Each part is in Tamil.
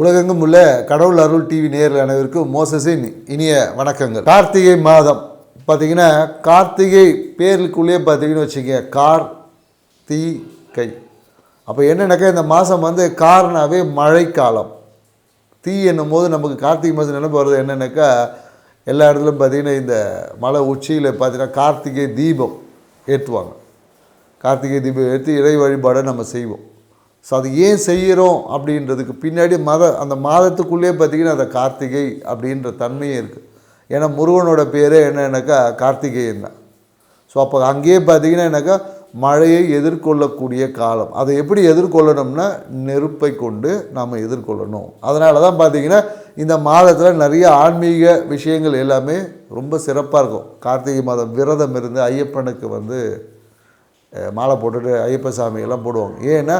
உலகெங்கும் உள்ள கடவுள் அருள் டிவி நேரில் அனைவருக்கும் மோசஸின் இனிய வணக்கங்கள். கார்த்திகை மாதம். பார்த்தீங்கன்னா கார்த்திகை பேருக்குள்ளேயே பார்த்தீங்கன்னு வச்சுக்க கார் தீ கை அப்போ என்னென்னாக்கா இந்த மாதம் வந்து கார்னாவே மழைக்காலம். தீ என்னும் போது நமக்கு கார்த்திகை மாதம் நினைப்பு வருது என்னென்னாக்கா எல்லா இடத்துலையும் பார்த்தீங்கன்னா இந்த மலை உச்சியில் பார்த்தீங்கன்னா கார்த்திகை தீபம் ஏற்றுவாங்க. கார்த்திகை தீபம் ஏற்றி இறை வழிபாடை நம்ம செய்வோம். ஸோ அது ஏன் செய்கிறோம் அப்படின்றதுக்கு பின்னாடி மத அந்த மாதத்துக்குள்ளேயே பார்த்தீங்கன்னா அந்த கார்த்திகை அப்படின்ற தன்மையும் இருக்குது ஏன்னா முருகனோட பேரே என்னன்னாக்கா கார்த்திகேயன் தான். ஸோ அப்போ அங்கேயே பார்த்தீங்கன்னா என்னக்கா மழையை எதிர்கொள்ளக்கூடிய காலம். அதை எப்படி எதிர்கொள்ளணும்னா நெருப்பை கொண்டு நாம் எதிர்கொள்ளணும். அதனால தான் பார்த்தீங்கன்னா இந்த மாதத்தில் நிறைய ஆன்மீக விஷயங்கள் எல்லாமே ரொம்ப சிறப்பாக இருக்கும். கார்த்திகை மாதம் விரதம் இருந்து ஐயப்பனுக்கு வந்து மாலை போட்டுட்டு ஐயப்ப சாமியெல்லாம் போடுவாங்க. ஏன்னா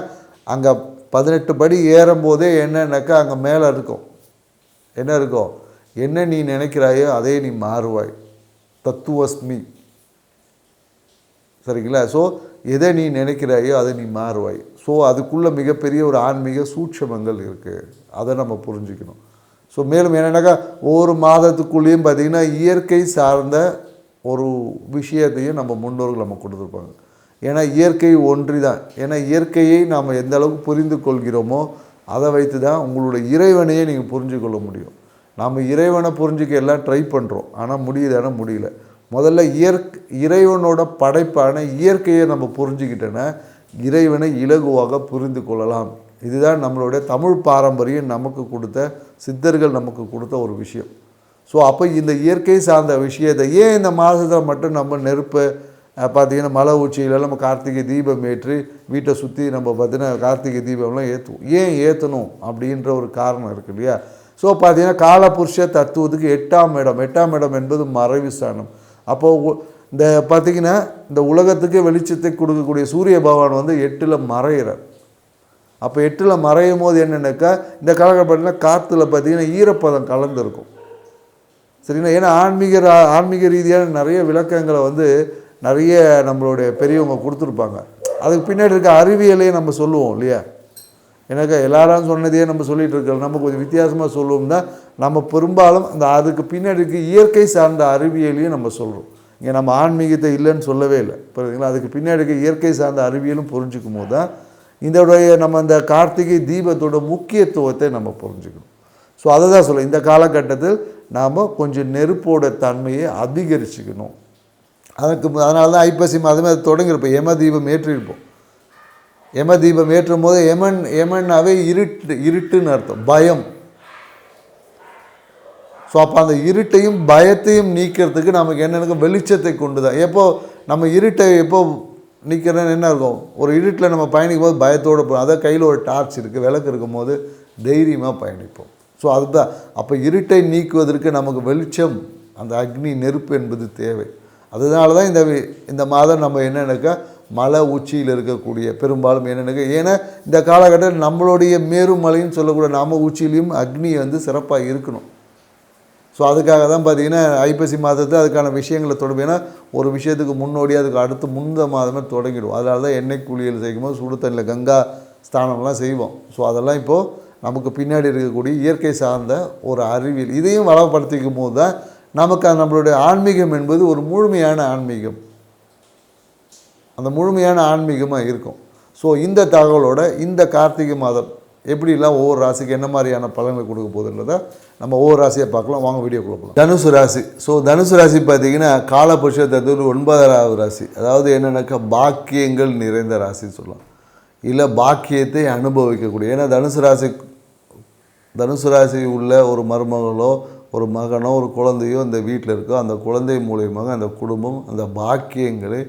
அங்கே பதினெட்டு படி ஏறும்போதே என்னன்னாக்கா அங்கே மேலே இருக்கும். என்ன இருக்கும்? என்ன நீ நினைக்கிறாயோ அதே நீ மாறுவாய். தத்துவஸ்மி. சரிங்களா? ஸோ எதை நீ நினைக்கிறாயோ அதை நீ மாறுவாய். ஸோ அதுக்குள்ளே மிகப்பெரிய ஒரு ஆன்மீக சூட்சமங்கள் இருக்குது அதை நம்ம புரிஞ்சுக்கணும். ஸோ மேலும் என்னென்னாக்கா ஒவ்வொரு மாதத்துக்குள்ளேயும் பார்த்திங்கன்னா இயற்கை சார்ந்த ஒரு விஷயத்தையும் நம்ம முன்னோர்கள் நம்ம கொடுத்துருப்பாங்க. ஏன்னா இயற்கை ஒன்றி தான் ஏன்னா இயற்கையை நாம் எந்த அளவுக்கு புரிந்து கொள்கிறோமோ அதை வைத்து தான் உங்களுடைய இறைவனையே நீங்கள் புரிஞ்சு கொள்ள முடியும். நாம் இறைவனை புரிஞ்சுக்க எல்லாம் ட்ரை பண்ணுறோம் ஆனால் முடியுதானா முடியல. முதல்ல இயற்கை இறைவனோட படைப்பான இயற்கையை நம்ம புரிஞ்சுக்கிட்டோன்னா இறைவனை இலகுவாக புரிந்து கொள்ளலாம். இதுதான் நம்மளுடைய தமிழ் பாரம்பரியம் நமக்கு கொடுத்த சித்தர்கள் நமக்கு கொடுத்த ஒரு விஷயம். ஸோ அப்போ இந்த இயற்கை சார்ந்த விஷயத்தை ஏன் இந்த மாதத்தில் மட்டும் நம்ம நெருப்பை பார்த்தீங்கன்னா மலை உச்சியில நம்ம கார்த்திகை தீபம் ஏற்றி வீட்டை சுற்றி நம்ம பார்த்தீங்கன்னா கார்த்திகை தீபம்லாம் ஏற்றுவோம் ஏன் ஏற்றணும் அப்படின்ற ஒரு காரணம் இருக்கு இல்லையா? ஸோ பார்த்தீங்கன்னா காலபுருஷ தத்துவத்துக்கு எட்டாம் இடம். எட்டாம் இடம் என்பது மறைவு ஸ்தானம். அப்போது இந்த பார்த்திங்கன்னா இந்த உலகத்துக்கு வெளிச்சத்தை கொடுக்கக்கூடிய சூரிய பகவான் வந்து எட்டில் மறையிறார். அப்போ எட்டில் மறையும் போது என்னென்னாக்கா இந்த காலகட்டத்தில் காற்றுல பார்த்தீங்கன்னா ஈரப்பதம் கலந்துருக்கும். சரிங்களா? ஏன்னா ஆன்மீக ரா- ஆன்மீக ரீதியான நிறைய விளக்கங்களை வந்து நிறைய நம்மளுடைய பெரியவங்க கொடுத்துருப்பாங்க. அதுக்கு பின்னாடி இருக்க அறிவியலையும் நம்ம சொல்லுவோம் இல்லையா? எனக்கு எல்லாரும் சொன்னதையே நம்ம சொல்லிகிட்டு இருக்கோம். நம்ம கொஞ்சம் வித்தியாசமாக சொல்லுவோம்னா நம்ம பெரும்பாலும் அந்த அதுக்கு பின்னாடி இருக்க இயற்கை சார்ந்த அறிவியலையும் நம்ம சொல்கிறோம் இங்கே நம்ம ஆன்மீகத்தை இல்லைன்னு சொல்லவே இல்லை. புரியுதுங்களா? அதுக்கு பின்னாடி இருக்க இயற்கை சார்ந்த அறிவியலும் புரிஞ்சுக்கும் போது தான் இதோடைய நம்ம இந்த கார்த்திகை தீபத்தோட முக்கியத்துவத்தை நம்ம புரிஞ்சுக்கணும். ஸோ அதை தான் சொல்ல இந்த காலகட்டத்தில் நாம் கொஞ்சம் நெருப்போட தன்மையை அதிகரிச்சுக்கணும். அதுக்கு அதனால தான் ஐப்பசி மாதமே அது தொடங்கியிருப்போம். யம தீபம் ஏற்றிருப்போம். யம தீபம் ஏற்றும் போது யமன் யமன்னாவே இருட்டு இருட்டுன்னு அர்த்தம். பயம். ஸோ அப்போ அந்த இருட்டையும் பயத்தையும் நீக்கிறதுக்கு நமக்கு என்னென்ன வெளிச்சத்தை கொண்டு தான். எப்போ நம்ம இருட்டை எப்போ நிற்கிறேன்னு என்ன இருக்கும்? ஒரு இருட்டில் நம்ம பயணிக்கும் போது பயத்தோடு போகும் அதை கையில் ஒரு டார்ச் இருக்குது விளக்கு இருக்கும் போது தைரியமாக பயணிப்போம். ஸோ அதுதான். அப்போ இருட்டை நீக்குவதற்கு நமக்கு வெளிச்சம் அந்த அக்னி நெருப்பு என்பது தேவை. அதனால தான் இந்த இந்த மாதம் நம்ம என்னென்னாக்கா மலை உச்சியில் இருக்கக்கூடிய பெரும்பாலும் என்னென்னக்கா ஏன்னா இந்த காலகட்டத்தில் நம்மளுடைய மேருமலைன்னு சொல்லக்கூடிய நாம உச்சியிலையும் அக்னி வந்து சிறப்பாக இருக்கணும். ஸோ அதுக்காக தான் பார்த்தீங்கன்னா ஐப்பசி மாதத்தில் அதுக்கான விஷயங்களை தொடங்கும் ஏன்னா ஒரு விஷயத்துக்கு முன்னோடி அதுக்கு அடுத்து முந்த மாதமே தொடங்கிடும். அதனால தான் எண்ணெய் குளியல் செய்யும்போது சுடு தண்ணியில் கங்கா ஸ்தானம்லாம் செய்வோம். ஸோ அதெல்லாம் இப்போது நமக்கு பின்னாடி இருக்கக்கூடிய இயற்கை சார்ந்த ஒரு அறிவியல் இதையும் வளப்படுத்திக்கும் போது தான் நமக்கு நம்மளுடைய ஆன்மீகம் என்பது ஒரு முழுமையான ஆன்மீகம். அந்த முழுமையான ஆன்மீகமாக இருக்கும். ஸோ இந்த தகவலோட இந்த கார்த்திகை மாதம் எப்படிலாம் ஒவ்வொரு ராசிக்கு என்ன மாதிரியான பலன்களை கொடுக்க போகுதுன்றதை நம்ம ஒவ்வொரு ராசியை பார்க்கலாம். வாங்க வீடியோ கொடுக்கலாம் தனுசு ராசி. ஸோ தனுசு ராசி பார்த்தீங்கன்னா காலபுருஷ தத்துவ ஒன்பதாவது ராசி. அதாவது என்னென்னாக்கா பாக்கியங்கள் நிறைந்த ராசின்னு சொல்லலாம். இல்லை பாக்கியத்தை அனுபவிக்கக்கூடிய. ஏன்னா தனுசு ராசி தனுசு ராசி உள்ள ஒரு மருமகளோ ஒரு மகனோ ஒரு குழந்தையோ அந்த வீட்டில் இருக்கோ அந்த குழந்தை மூலியமாக அந்த குடும்பம் அந்த பாக்கியங்களை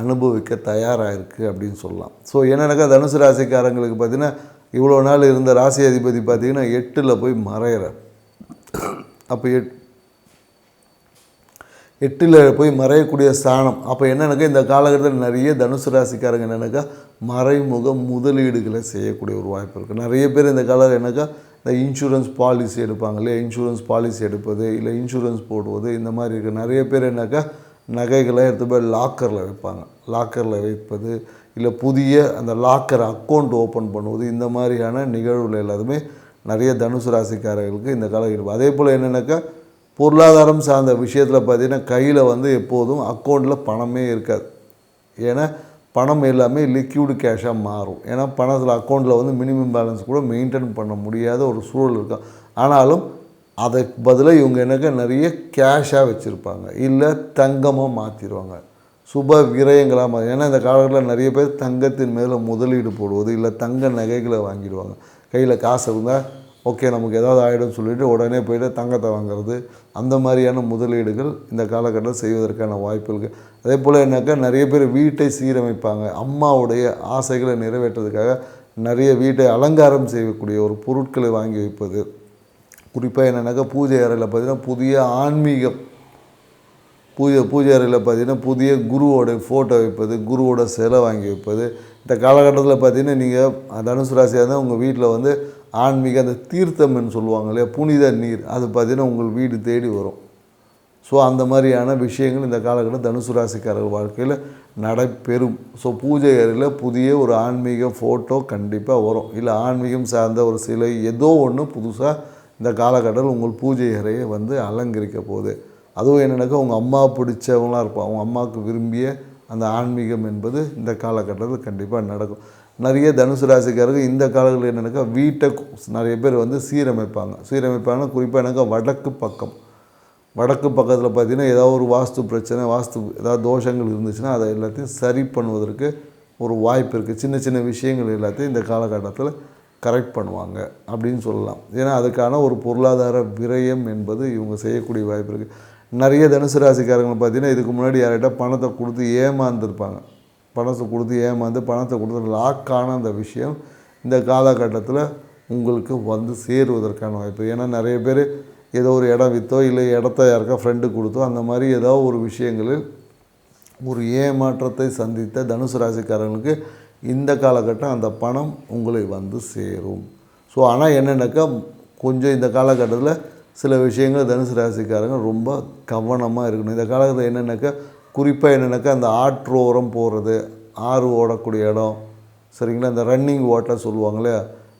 அனுபவிக்க தயாராக இருக்குது அப்படின்னு சொல்லலாம். ஸோ என்னென்னாக்கா தனுசு ராசிக்காரங்களுக்கு பார்த்திங்கன்னா இவ்வளோ நாள் இருந்த ராசி அதிபதி பார்த்திங்கன்னா எட்டில் போய் மறையிறார். அப்போ எட் எட்டில் போய் மறையக்கூடிய ஸ்தானம். அப்போ என்னென்னாக்கா இந்த காலகட்டத்தில் நிறைய தனுசு ராசிக்காரங்க என்னன்னாக்கா மறைமுக முதலீடுகளை செய்யக்கூடிய ஒரு வாய்ப்பு இருக்குது நிறைய பேர் இந்த காலம் என்னக்கா? இந்த இன்சூரன்ஸ் பாலிசி எடுப்பாங்க. இல்லையா இன்சூரன்ஸ் பாலிசி எடுப்பது இல்லை இன்சூரன்ஸ் போடுவது இந்த மாதிரி இருக்குது நிறைய பேர் என்னக்கா நகைகளை எடுத்து போய் லாக்கரில் வைப்பாங்க. லாக்கரில் வைப்பது இல்லை புதிய அந்த லாக்கர் அக்கௌண்ட் ஓப்பன் பண்ணுவது இந்த மாதிரியான நிகழ்வுகள் எல்லாத்துமே நிறைய தனுசு ராசிக்காரர்களுக்கு இந்த காலம் இருக்கும். அதே போல் என்னென்னாக்கா பொருளாதாரம் சார்ந்த விஷயத்தில் பார்த்தீங்கன்னா கையில் வந்து எப்போதும் அக்கௌண்ட்டில் பணமே இருக்காது. ஏன்னா பணம் எல்லாமே லிக்யூடு கேஷாக மாறும். ஏன்னா பணத்தில் அக்கௌண்ட்டில் வந்து மினிமம் பேலன்ஸ் கூட மெயின்டைன் பண்ண முடியாத ஒரு சூழல் இருக்கும் ஆனாலும் அதுக்கு பதிலாக இவங்க என்னக்கா நிறைய கேஷாக வச்சுருப்பாங்க. இல்லை தங்கமாக மாற்றிடுவாங்க சுப விரயங்களாக மாறி ஏன்னா இந்த காலகட்டத்தில் நிறைய பேர் தங்கத்தின் மேலே முதலீடு போடுவது இல்லை தங்க நகைகளை வாங்கிடுவாங்க. கையில் காசு இருந்தால் ஓகே நமக்கு ஏதாவது ஆகிடும் சொல்லிவிட்டு உடனே போயிட்டு தங்கத்தை வாங்குறது அந்த மாதிரியான முதலீடுகள் இந்த காலகட்டத்தில் செய்வதற்கான வாய்ப்பு இருக்குது அதே போல் என்னக்கா நிறைய பேர் வீட்டை சீரமைப்பாங்க. அம்மாவுடைய ஆசைகளை நிறைவேற்றுறதுக்காக நிறைய வீட்டை அலங்காரம் செய்யக்கூடிய ஒரு பொருட்களை வாங்கி வைப்பது. குறிப்பாக என்னென்னாக்கா பூஜை அறையில் பார்த்தீங்கன்னா புதிய ஆன்மீகம். பூஜை பூஜை அறையில் பார்த்தீங்கன்னா புதிய குருவோட ஃபோட்டோ வைப்பது குருவோட சிலை வாங்கி வைப்பது. இந்த காலகட்டத்தில் பார்த்தீங்கன்னா நீங்கள் தனுசு ராசியாக இருந்தால் உங்கள் வீட்டில் வந்து ஆன்மீக அந்த தீர்த்தம்னு சொல்லுவாங்க இல்லையா? புனித நீர். அது பார்த்தீங்கன்னா உங்கள் வீடு தேடி வரும். ஸோ அந்த மாதிரியான விஷயங்கள் இந்த காலகட்டம் தனுசு ராசிக்காரர்கள் வாழ்க்கையில் நடைபெறும். ஸோ பூஜை அறையில் புதிய ஒரு ஆன்மீக ஃபோட்டோ கண்டிப்பாக வரும். இல்லை ஆன்மீகம் சார்ந்த ஒரு சிலை ஏதோ ஒன்று புதுசாக இந்த காலகட்டத்தில் உங்கள் பூஜை அறையை வந்து அலங்கரிக்க போகுது. அதுவும் என்னென்னாக்கா உங்கள் அம்மா பிடிச்சவங்களாம் இருப்பாங்க. அவங்க அம்மாவுக்கு விரும்பிய அந்த ஆன்மீகம் என்பது இந்த காலகட்டத்தில் கண்டிப்பாக நடக்கும். நிறைய தனுசு ராசிக்காரர்கள் இந்த காலங்களில் என்னென்னாக்கா வீட்டை நிறைய பேர் வந்து சீரமைப்பாங்க. சீரமைப்பாங்கன்னா குறிப்பாக என்னக்கா வடக்கு பக்கம். வடக்கு பக்கத்தில் பார்த்தீங்கன்னா ஏதாவது ஒரு வாஸ்து பிரச்சனை வாஸ்து ஏதாவது தோஷங்கள் இருந்துச்சுன்னா அதை எல்லாத்தையும் சரி பண்ணுவதற்கு ஒரு வாய்ப்பு இருக்குது சின்ன சின்ன விஷயங்கள் எல்லாத்தையும் இந்த காலகட்டத்தில் கரெக்ட் பண்ணுவாங்க அப்படின்னு சொல்லலாம். ஏன்னா அதுக்கான ஒரு பொருளாதார விரயம் என்பது இவங்க செய்யக்கூடிய வாய்ப்பு இருக்குது நிறைய தனுசு ராசிக்காரங்க பார்த்தீங்கன்னா இதுக்கு முன்னாடி யார்கிட்ட பணத்தை கொடுத்து ஏமாந்துருப்பாங்க. பணத்தை கொடுத்து ஏமாந்து பணத்தை கொடுத்து லாக்கான அந்த விஷயம் இந்த காலகட்டத்தில் உங்களுக்கு வந்து சேருவதற்கான வாய்ப்பு. ஏன்னா நிறைய பேர் ஏதோ ஒரு இடம் விற்றோ இல்லை இடத்த யாருக்கா ஃப்ரெண்டு கொடுத்தோ அந்த மாதிரி ஏதோ ஒரு விஷயங்களில் ஒரு ஏமாற்றத்தை சந்தித்த தனுசு ராசிக்காரங்களுக்கு இந்த காலகட்டம் அந்த பணம் உங்களை வந்து சேரும். ஸோ ஆனால் என்னென்னாக்கா கொஞ்சம் இந்த காலகட்டத்தில் சில விஷயங்கள் தனுசு ராசிக்காரங்க ரொம்ப கவனமாக இருக்கணும். இந்த காலகட்டத்தில் என்னென்னாக்கா குறிப்பாக என்னென்னாக்கா அந்த ஆற்றோரம் போகிறது ஆறு ஓடக்கூடிய இடம் சரிங்களா? இந்த ரன்னிங் வாட்டர் சொல்லுவாங்களே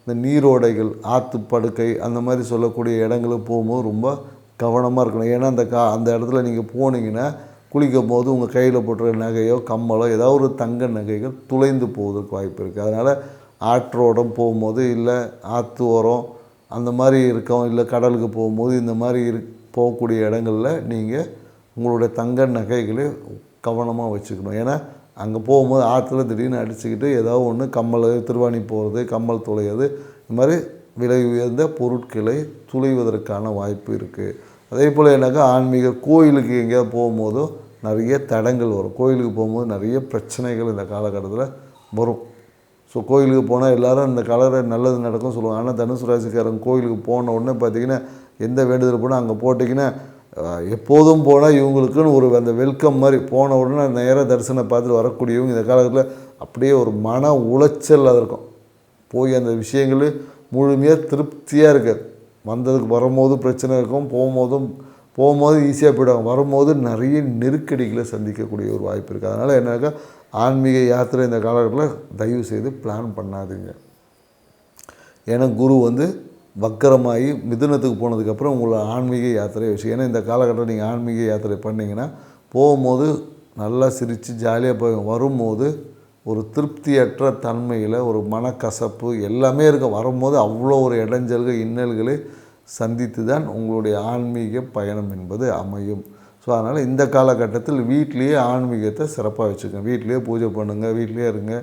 இந்த நீரோடைகள் ஆற்று படுக்கை அந்த மாதிரி சொல்லக்கூடிய இடங்களுக்கு போகும்போது ரொம்ப கவனமாக இருக்கணும். ஏன்னா அந்த கா அந்த இடத்துல நீங்கள் போனீங்கன்னா குளிக்கும் போது உங்கள் கையில் போட்டுற நகையோ கம்மலோ ஏதாவது ஒரு தங்க நகைகள் துளைந்து போவதற்கு வாய்ப்பு இருக்குது அதனால் ஆற்றோடம் போகும்போது இல்லை ஆற்று ஓரம் அந்த மாதிரி இருக்கோம் இல்லை கடலுக்கு போகும்போது இந்த மாதிரி இரு போகக்கூடிய இடங்களில் நீங்கள் உங்களுடைய தங்க நகைகளை கவனமாக வச்சுக்கணும். ஏன்னா அங்கே போகும்போது ஆற்றுல திடீர்னு அடிச்சுக்கிட்டு ஏதாவது ஒன்று கம்மல் திருவாணி போகிறது கம்மல் துளையிறது இந்த மாதிரி விலை உயர்ந்த பொருட்களை துளைவதற்கான வாய்ப்பு இருக்குது அதே போல் என்னக்கா ஆன்மீக கோயிலுக்கு எங்கேயாவது போகும்போதோ நிறைய தடங்கள் வரும். கோயிலுக்கு போகும்போது நிறைய பிரச்சனைகள் இந்த காலகட்டத்தில் வரும். ஸோ கோயிலுக்கு போனால் எல்லோரும் இந்த கலரை நல்லது நடக்கும் சொல்லுவாங்க. ஆனால் தனுசு ராசிக்காரங்க கோயிலுக்கு போன உடனே பார்த்தீங்கன்னா எந்த வேண்டுதல் போனால் அங்கே போட்டிங்கன்னா எப்போதும் போனால் இவங்களுக்குன்னு ஒரு அந்த வெல்கம் மாதிரி போன உடனே நேராக தரிசனம் பார்த்துட்டு வரக்கூடியவங்க இந்த காலத்தில் அப்படியே ஒரு மன உளைச்சல் அது இருக்கும். போய் அந்த விஷயங்கள் முழுமையாக திருப்தியாக இருக்காது வந்ததுக்கு வரும்போது பிரச்சனை இருக்கும். போகும்போதும் போகும்போது ஈஸியாக போயிடுவாங்க. வரும்போது நிறைய நெருக்கடிகளை சந்திக்கக்கூடிய ஒரு வாய்ப்பு இருக்குது அதனால் என்னக்கா ஆன்மீக யாத்திரை இந்த காலகட்டத்தில் தயவு செய்து பிளான் பண்ணாதீங்க. ஏன்னா குரு வந்து வக்கரமாகி மிதுனத்துக்கு போனதுக்கப்புறம் உங்களை ஆன்மீக யாத்திரை வச்சு ஏன்னா இந்த காலகட்டத்தில் நீங்கள் ஆன்மீக யாத்திரை பண்ணிங்கன்னா போகும்போது நல்லா சிரித்து ஜாலியாக போய் வரும்போது ஒரு திருப்தியற்ற தன்மையில் ஒரு மனக்கசப்பு எல்லாமே இருக்கும். வரும்போது அவ்வளோ ஒரு இடைஞ்சல்கள் இன்னல்களை சந்தித்து தான் உங்களுடைய ஆன்மீக பயணம் என்பது அமையும். ஸோ அதனால் இந்த காலகட்டத்தில் வீட்லேயே ஆன்மீகத்தை சிறப்பாக வச்சுக்கோங்க. வீட்டிலேயே பூஜை பண்ணுங்கள் வீட்டிலேயே இருங்க.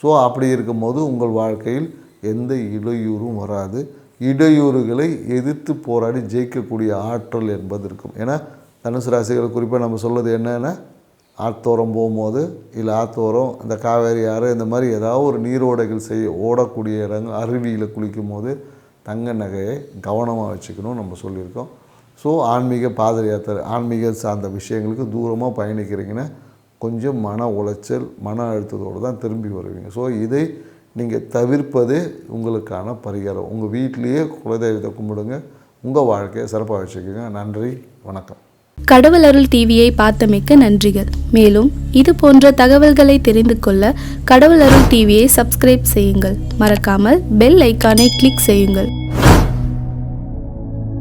ஸோ அப்படி இருக்கும்போது உங்கள் வாழ்க்கையில் எந்த இடையூறும் வராது. இடையூறுகளை எதிர்த்து போராடி ஜெயிக்கக்கூடிய ஆற்றல் என்பது இருக்கும் ஏன்னா தனுசு ராசிகளை குறிப்பாக நம்ம சொல்வது என்னென்னா ஆத்தோரம் போகும்போது இல்லை ஆத்தோரம் இந்த காவேரி ஆறு இந்த மாதிரி ஏதாவது ஒரு நீரோடைகள் செய்ய ஓடக்கூடிய இடங்கள் அருவியில் குளிக்கும் போது தங்க நகையை கவனமாக வச்சுக்கணும் நம்ம சொல்லியிருக்கோம். ஸோ ஆன்மீக பாத யாத்திரை ஆன்மீக சார்ந்த விஷயங்களுக்கு தூரமாக பயணிக்கிறீங்கன்னா கொஞ்சம் மன உளைச்சல் மன அழுத்தத்தோடு தான் திரும்பி வருவீங்க. ஸோ இதை நீங்கள் தவிர்ப்பது உங்களுக்கான பரிகாரம். உங்கள் வீட்டிலேயே குலதெய்வத்தை கும்பிடுங்க. உங்கள் வாழ்க்கையை சிறப்பாக வச்சுக்கோங்க. நன்றி வணக்கம். கடவுள் அருள் டிவியை பார்த்தமைக்க நன்றிகள். மேலும் இது போன்ற தகவல்களை தெரிந்து கொள்ள கடவுள் அருள் டிவியை சப்ஸ்கிரைப் செய்யுங்கள். மறக்காமல் பெல் ஐக்கானை கிளிக் செய்யுங்கள்.